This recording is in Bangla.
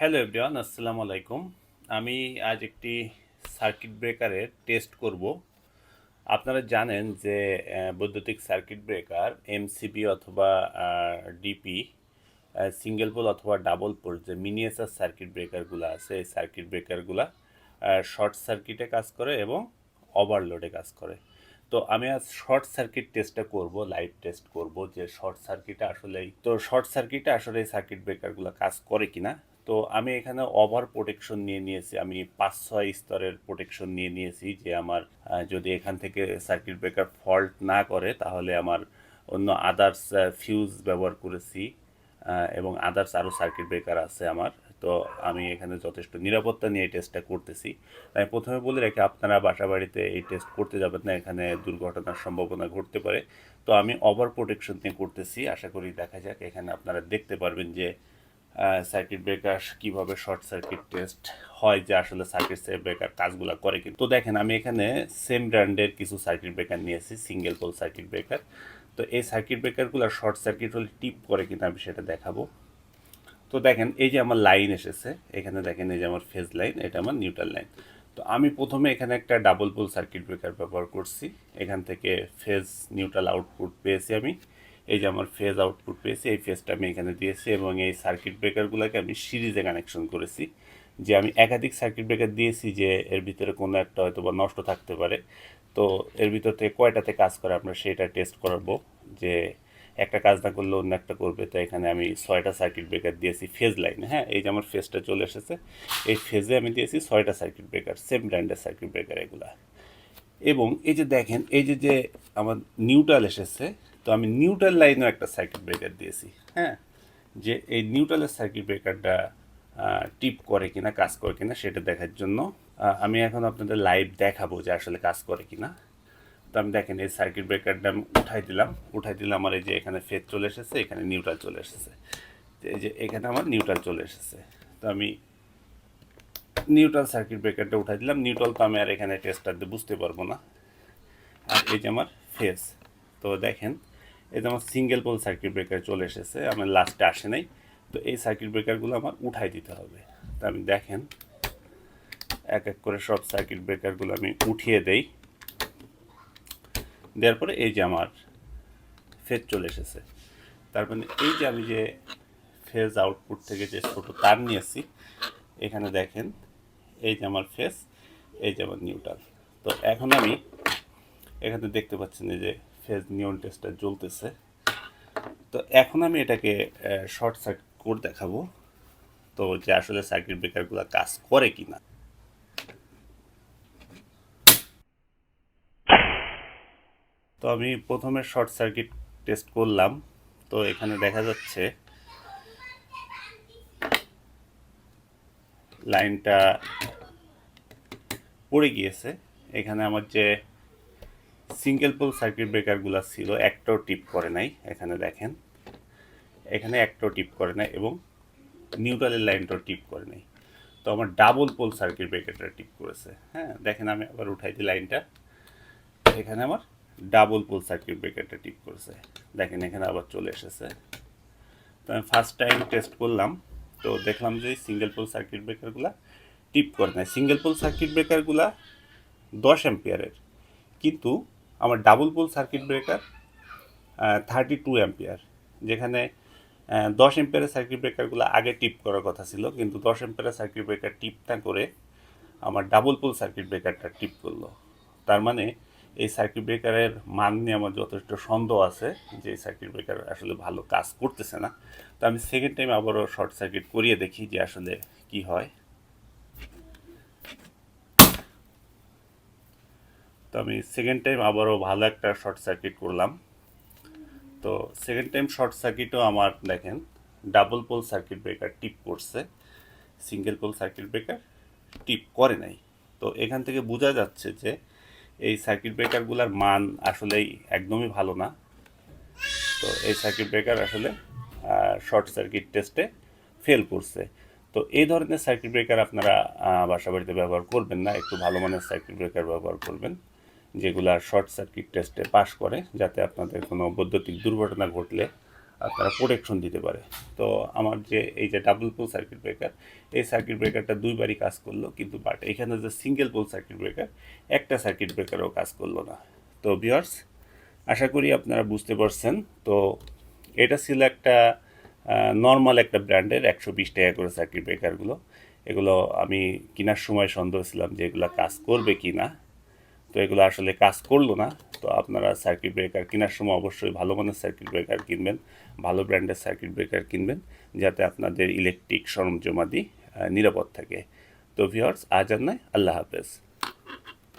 হ্যালো এভরিওয়ান, আসসালামু আলাইকুম। আমি আজ একটি সার্কিট ব্রেকারের টেস্ট করব। আপনারা জানেন যে বৈদ্যুতিক সার্কিট ব্রেকার এমসিবি অথবা ডিপি সিঙ্গেল পোল অথবা ডাবল পোল যে মিনিয়েচার সার্কিট ব্রেকারগুলো আছে, এই সার্কিট ব্রেকারগুলো শর্ট সার্কিটে কাজ করে এবং ওভারলোডে কাজ করে। তো আমি আজ শর্ট সার্কিট টেস্টটা করব, লাইভ টেস্ট করব যে শর্ট সার্কিটে আসলেই, তো শর্ট সার্কিটে আসলে এই সার্কিট ব্রেকারগুলো কাজ করে কিনা তো আমি এখানে ওভার প্রোটেকশন নিয়ে নিয়েছি। আমি পাঁচ ছয় স্তরের প্রোটেকশন নিয়ে নিয়েছি যে আমার যদি এখান থেকে সার্কিট ব্রেকার ফল্ট না করে তাহলে আমার অন্য আদার্স ফিউজ ব্যবহার করেছি এবং আদার্স আরও সার্কিট ব্রেকার আছে আমার। তো আমি এখানে যথেষ্ট নিরাপত্তা নিয়ে এই টেস্টটা করতেছি। তাই প্রথমে বলে রাখি, আপনারা বাসা বাড়িতে এই টেস্ট করতে যাবেন না, এখানে দুর্ঘটনার সম্ভাবনা ঘটতে পারে। তো আমি ওভার প্রোটেকশন নিয়ে করতেছি। আশা করি দেখা যাক, এখানে আপনারা দেখতে পারবেন যে সার্কিট ব্রেকার কীভাবে শর্ট সার্কিট টেস্ট হয় যে আসলে সার্কিট ব্রেকার কাজগুলো করে কিন্তু তো দেখেন, আমি এখানে সেম ব্র্যান্ডের কিছু সার্কিট ব্রেকার নিয়েছি সিঙ্গেল পোল সার্কিট ব্রেকার তো এই সার্কিট ব্রেকারগুলো শর্ট সার্কিট হলে টিপ করে কিনা আমি সেটা দেখাবো। তো দেখেন, এই যে আমার লাইন এসেছে, এখানে দেখেন এই যে আমার ফেজ লাইন এটা আমার নিউট্রাল লাইন তো আমি প্রথমে এখানে একটা ডাবল পোল সার্কিট ব্রেকার ব্যবহার করছি, এখান থেকে ফেজ নিউট্রাল আউটপুট পেয়েছি আমি। এই যে আমার ফেজ আউটপুট পেয়েছি, এই ফেজটা আমি এখানে দিয়েছি এবং এই সার্কিট ব্রেকারগুলোকে আমি সিরিজে কানেকশন করেছি। যে আমি একাধিক সার্কিট ব্রেকার দিয়েছি যে এর ভিতরে কোনো একটা হয়তো বা নষ্ট থাকতে পারে। তো এর ভিতর থেকে কয়টাতে কাজ করে আমরা সেটা টেস্ট করাবো। যে একটা কাজ না করলে অন্য একটা করবে। তো এখানে আমি ছয়টা সার্কিট ব্রেকার দিয়েছি ফেজ লাইনে হ্যাঁ? এই যে আমার ফেজটা চলে এসেছে। এই ফেজে আমি দিয়েছি ছয়টা সার্কিট ব্রেকার সেম ব্র্যান্ডের সার্কিট ব্রেকার এগুলা। এবং এই যে দেখেন, এই যে যে আমার নিউট্রাল এসেছে তো আমি নিউট্রাল লাইনেও একটা সার্কিট ব্রেকার দিয়েছি হ্যাঁ? যে এই নিউট্রালের সার্কিট ব্রেকারটা টিপ করে কিনা, কাজ করে কিনা, সেটা দেখার জন্য আমি এখন আপনাদের লাইভ দেখাবো যে আসলে কাজ করে কিনা। তো আমি দেখেন, এই সার্কিট ব্রেকারটা আমি উঠাই দিলাম উঠাই দিলাম আমার এই যে এখানে ফেজ চলে এসেছে, এখানে নিউট্রাল চলে এসেছে। এই যে এখানে আমার নিউট্রাল চলে এসেছে। তো আমি নিউট্রাল সার্কিট ব্রেকারটা উঠাই দিলাম নিউট্রাল তো আমি আর এখানে টেস্টার দিয়ে বুঝতে পারব না। আর এই যে আমার ফেস তো দেখেন যে আমার সিঙ্গেল পোল সার্কিট ব্রেকার চলে এসেছে, আমার লাস্টে আসে নাই, তো এই সার্কিট ব্রেকারগুলো আমার উঠাই দিতে হবে। তো আমি দেখেন, এক এক করে সব সার্কিট ব্রেকারগুলো আমি উঠিয়ে দেই। দেওয়ার পরে এই যে আমার ফেজ চলে এসেছে। তার মানে এই যে আমি যে ফেজ আউটপুট থেকে যে ছোটো তার নিয়েছি, এখানে দেখেন, এই যে আমার ফেস এই যে আমার নিউট্রাল তো এখন আমি এখানে দেখতে পাচ্ছেন যে ফেজ নিউন টেস্টটা জ্বলতেছে। তো এখন আমি এটাকে শর্ট সার্কিট করে দেখাবো। তো যে আসলে সার্কিট ব্রেকারগুলো কাজ করে কি না তো আমি প্রথমে শর্ট সার্কিট টেস্ট করলাম। তো এখানে দেখা যাচ্ছে লাইনটা পড়ে গিয়েছে। এখানে আমার যে সিঙ্গেল পোল সার্কিট ব্রেকারগুলো ছিল, একটাও টিপ করে নাই, এখানে দেখেন। এখানে একটাও টিপ করে নাই এবং নিউট্রালের লাইনটাও টিপ করে নাই। তো আমার ডাবল পোল সার্কিট ব্রেকারটা টিপ করেছে। হ্যাঁ দেখেন আমি আবার উঠাই দিই লাইনটা। এখানে আমার ডাবল পোল সার্কিট ব্রেকারটা টিপ করেছে। দেখেন এখানে আবার চলে এসেছে। তো আমি ফার্স্ট টাইম টেস্ট করলাম। তো দেখলাম যে সিঙ্গেল পোল সার্কিট ব্রেকারগুলো টিপ করে নেয় সিঙ্গেল পোল সার্কিট ব্রেকারগুলা দশ অ্যাম্পিয়ারের কিন্তু আমার double pole circuit breaker thirty two ampere যেখানে দশ এম্পিয়ারের সার্কিট ব্রেকারগুলো আগে টিপ করার কথা ছিল, কিন্তু দশ এম্পিয়ারের সার্কিট ব্রেকার টিপ না করে আমার ডাবল পোল সার্কিট ব্রেকারটা টিপ করল। তার মানে এই সার্কিট ব্রেকারের মান নিয়ে আমার যথেষ্ট সন্দেহ আছে যে এই সার্কিট ব্রেকার আসলে ভালো কাজ করতেছে না। তো আমি সেকেন্ড টাইম আবারও শর্ট সার্কিট করিয়ে দেখি যে আসলে কি হয়। তো আমি সেকেন্ড টাইম আবারও ভালো একটা শর্ট সার্কিট করলাম। তো সেকেন্ড টাইম শর্ট সার্কিটও আমার দেখেন double pole circuit breaker trip করছে। Single pole circuit breaker trip করে নাই। তো এখান থেকে বোঝা যাচ্ছে যে এই সার্কিট ব্রেকারগুলোর মান আসলেই একদমই ভালো না। তো এই সার্কিট ব্রেকার আসলে শর্ট সার্কিট টেস্টে ফেল করছে। তো এই ধরনের সার্কিট ব্রেকার আপনারা বাসা বাড়িতে ব্যবহার করবেন না, একটু ভালো মানের সার্কিট ব্রেকার ব্যবহার করবেন। যেগুলা শর্ট সার্কিট টেস্টে পাস করে, যাতে আপনাদের কোনো বৈদ্যুতিক দুর্ঘটনা ঘটলে আপনারা প্রোটেকশন দিতে পারে। তো আমার যে এই যে ডাবল পোল সার্কিট ব্রেকার এই সার্কিট ব্রেকারটা দুইবারই কাজ করল, কিন্তু বাট এখানে যে সিঙ্গেল পোল সার্কিট ব্রেকার একটা সার্কিট ব্রেকারও কাজ করল না। তো ভিউয়ার্স আশা করি আপনারা বুঝতে পারছেন। তো এটা ছিল একটা নর্মাল একটা ব্র্যান্ডের একশো বিশ টাকা করে সার্কিট ব্রেকারগুলো এগুলো আমি কেনার সময় সন্দেহ ছিলাম যে এগুলো কাজ করবে কি না তো এগুলো আসলে কাজ করল না। তো আপনারা সার্কিট ব্রেকার কেনার সময় অবশ্যই ভালো মানের সার্কিট ব্রেকার কিনবেন, ভালো ব্র্যান্ডের সার্কিট ব্রেকার কিনবেন, যাতে আপনাদের ইলেকট্রিক সরঞ্জামাদি নিরাপদ থাকে। তো ভিওর্স আজ আর নয়, আল্লাহ হাফেজ।